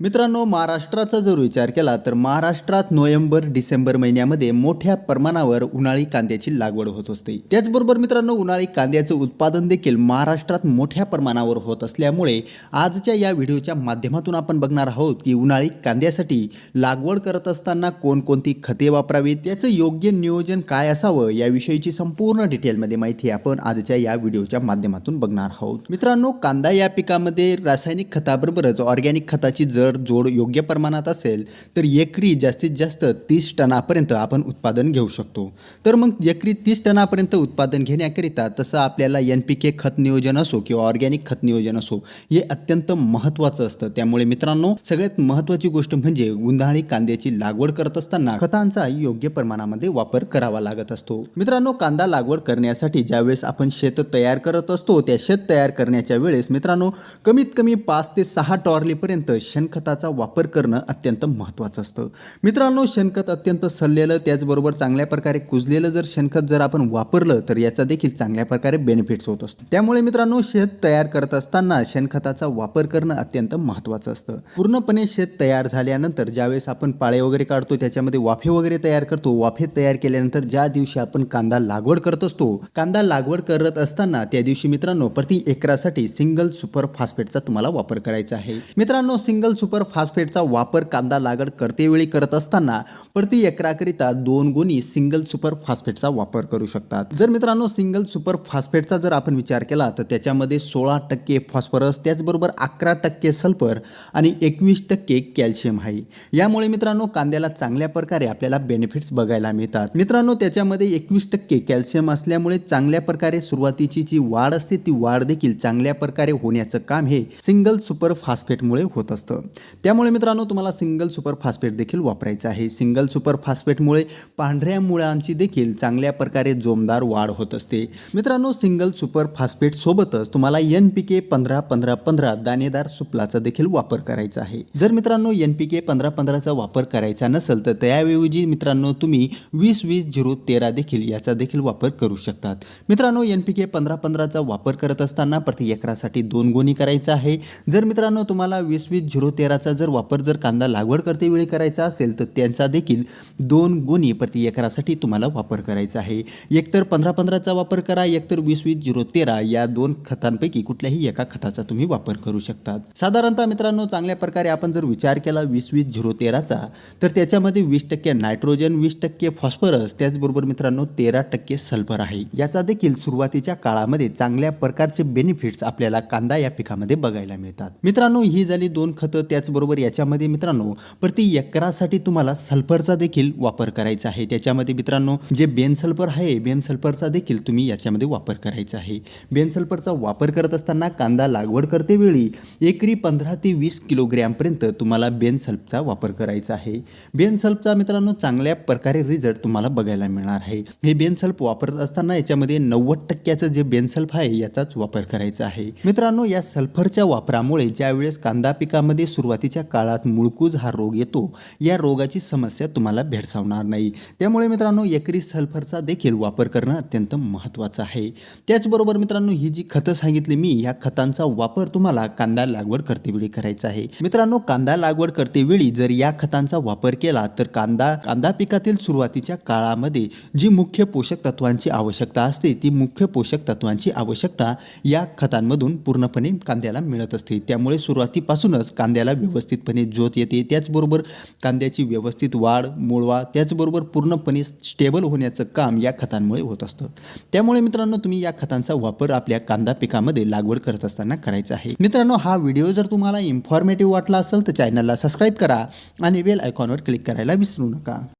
मित्रांनो महाराष्ट्राचा जर विचार केला तर महाराष्ट्रात नोव्हेंबर डिसेंबर महिन्यामध्ये मोठ्या प्रमाणावर उन्हाळी कांद्याची लागवड होत असते. त्याचबरोबर मित्रांनो उन्हाळी कांद्याचं उत्पादन देखील महाराष्ट्रात मोठ्या प्रमाणावर होत असल्यामुळे आजच्या या व्हिडिओच्या माध्यमातून आपण बघणार आहोत की उन्हाळी कांद्यासाठी लागवड करत असताना कोणकोणती खते वापरावीत त्याचं योग्य नियोजन काय असावं याविषयीची संपूर्ण डिटेलमध्ये माहिती आपण आजच्या या व्हिडिओच्या माध्यमातून बघणार आहोत. मित्रांनो कांदा या पिकामध्ये रासायनिक खताबरोबरच ऑर्गॅनिक खताची जर जोड योग्य प्रमाणात असेल तर एकरी जास्तीत जास्त तीस टनापर्यंत आपण उत्पादन घेऊ शकतो. तर मग एकरी तीस टनापर्यंत उत्पादन घेण्याकरिता तसं आपल्याला एन पी के खत नियोजन असो किंवा ऑर्गॅनिक खत नियोजन असो हे अत्यंत महत्त्वाचं असतं. त्यामुळे मित्रांनो सगळ्यात महत्त्वाची गोष्ट म्हणजे उन्हाळी कांद्याची लागवड करत असताना खतांचा योग्य प्रमाणामध्ये वापर करावा लागत असतो. मित्रांनो कांदा लागवड करण्यासाठी ज्यावेळेस आपण शेत तयार करत असतो त्या शेत तयार करण्याच्या वेळेस मित्रांनो कमीत कमी पाच ते सहा टॉर्लीपर्यंत शेणखताचा वापर करणं अत्यंत महत्त्वाचं असतं. मित्रांनो शेणखत अत्यंत सडलेलं त्याचबरोबर चांगल्या प्रकारे कुजलेलं जर शेणखत जर आपण वापरलं तर याचा देखील चांगल्या प्रकारे बेनिफिट्स होत असतो. त्यामुळे मित्रांनो शेत तयार करत असताना शेणखताचा वापर करणं अत्यंत महत्त्वाचं असतं. पूर्णपणे शेत तयार झाल्यानंतर ज्यावेळेस आपण पाळे वगैरे काढतो त्याच्यामध्ये वाफे वगैरे तयार करतो. वाफे तयार केल्यानंतर ज्या दिवशी आपण कांदा लागवड करत असतो कांदा लागवड करत असताना त्या दिवशी मित्रांनो प्रति एकरासाठी सिंगल सुपर फॉस्फेटचा तुम्हाला वापर करायचा आहे. मित्रांनो सिंगल सुपर सुपर फॉस्फेटचा वापर कांदा लागवड करतेवेळी करत असताना प्रति एकराकरिता दोन गुणी सिंगल सुपर फॉस्फेटचा वापर करू शकतात. जर मित्रांनो सिंगल सुपर फॉस्फेटचा जर आपण विचार केला तर त्याच्यामध्ये सोळा टक्के फॉस्फरस त्याचबरोबर अकरा टक्के सल्फर आणि एकवीस टक्के कॅल्शियम आहे. यामुळे मित्रांनो कांद्याला चांगल्या प्रकारे आपल्याला बेनिफिट्स बघायला मिळतात. मित्रांनो त्याच्यामध्ये एकवीस टक्के कॅल्शियम असल्यामुळे चांगल्या प्रकारे सुरुवातीची जी वाढ असते ती वाढ देखील चांगल्या प्रकारे होण्याचं काम हे सिंगल सुपर फॉस्फेटमुळे होत असतं. त्यामुळे मित्रांनो तुम्हाला सिंगल सुपर फास्फेट देखील वापरायचं आहे. सिंगल सुपर फास्फेटमुळे पांढऱ्या मुळांची देखील चांगल्या प्रकारे जोमदार वाढ होत असते. मित्रांनो सिंगल सुपर फास्फेट सोबतच तुम्हाला एन पी के पंधरा पंधरा पंधरा दाणेदार सुपलाचा देखील वापर करायचा आहे. जर मित्रांनो एन पी के पंधरा पंधराचा वापर करायचा नसेल तर त्याऐवजी मित्रांनो तुम्ही वीस वीस झिरो तेरा देखील याचा देखील वापर करू शकतात. मित्रांनो एन पी के पंधरा पंधराचा वापर करत असताना प्रति एकरासाठी दोन गोणी करायचा आहे. जर मित्रांनो तुम्हाला वीस वीस झिरो तेराचा जर वापर जर कांदा लागवड करते वेळी करायचा असेल तर त्यांचा देखील दोन गुणी प्रति एकरासाठी तुम्हाला वापर करायचा आहे. एकतर पंधरा पंधराचा वापर करा एकतर वीस वीस झिरो तेरा या दोन खतांपैकी कुठल्याही एका खताचा तुम्ही वापर करू शकतात. साधारणतः मित्रांनो चांगल्या प्रकारे आपण जर विचार केला वीस वीस झिरो तेराचा तर त्याच्यामध्ये वीस टक्के नायट्रोजन वीस टक्के फॉस्फरस त्याचबरोबर मित्रांनो तेरा टक्के सल्फर आहे. याचा देखील सुरुवातीच्या काळामध्ये चांगल्या प्रकारचे बेनिफिट्स आपल्याला कांदा या पिकामध्ये बघायला मिळतात. मित्रांनो ही झाली दोन खतं. त्याचबरोबर याच्यामध्ये मित्रांनो प्रति एकरासाठी तुम्हाला सल्फरचा देखील वापर करायचा आहे. त्याच्यामध्ये मित्रांनो जे बेन सल्फर आहे बेन सल्फरचा देखील तुम्ही याच्यामध्ये वापर करायचा आहे. बेन सल्फरचा वापर करत असताना कांदा लागवड करते वेळी एकरी पंधरा ते वीस किलोग्रॅमपर्यंत तुम्हाला बेन सल्फचा वापर करायचा आहे. बेन सल्फचा मित्रांनो चांगल्या प्रकारे रिझल्ट तुम्हाला बघायला मिळणार आहे. हे बेन सल्फ वापरत असताना याच्यामध्ये नव्वद टक्क्याचं जे बेन सल्फ आहे याचाच वापर करायचा आहे. मित्रांनो या सल्फरच्या वापरामुळे ज्यावेळेस कांदा पिकामध्ये सुरुवातीच्या काळात मुळकूज हा रोग येतो. या रोगाची समस्या तुम्हाला भेडसावणार नाही. त्यामुळे मित्रांनो एकरी सल्फरचा देखील वापर करणं अत्यंत महत्त्वाचं आहे. त्याचबरोबर मित्रांनो ही जी खतं सांगितली मी या खतांचा वापर तुम्हाला कांदा लागवड करतेवेळी करायचा आहे. मित्रांनो कांदा लागवड करतेवेळी जर या खतांचा वापर केला तर कांदा कांदा पिकातील सुरुवातीच्या काळामध्ये जी मुख्य पोषक तत्वांची आवश्यकता असते ती मुख्य पोषक तत्वांची आवश्यकता या खतांमधून पूर्णपणे कांद्याला मिळत असते. त्यामुळे सुरुवातीपासूनच कांद्याला व्यवस्थितपणे जोत येते. त्याचबरोबर कांद्याची व्यवस्थित वाढ मुळवा त्याचबरोबर पूर्णपणे स्टेबल होण्याचं काम या खतांमुळे होत असतं. त्यामुळे मित्रांनो तुम्ही या खतांचा वापर आपल्या कांदा पिकामध्ये लागवड करत असताना करायचा आहे. मित्रांनो हा व्हिडिओ जर तुम्हाला इन्फॉर्मेटिव्ह वाटला असेल तर चॅनलला सबस्क्राईब करा आणि बेल आयकॉनवर क्लिक करायला विसरू नका.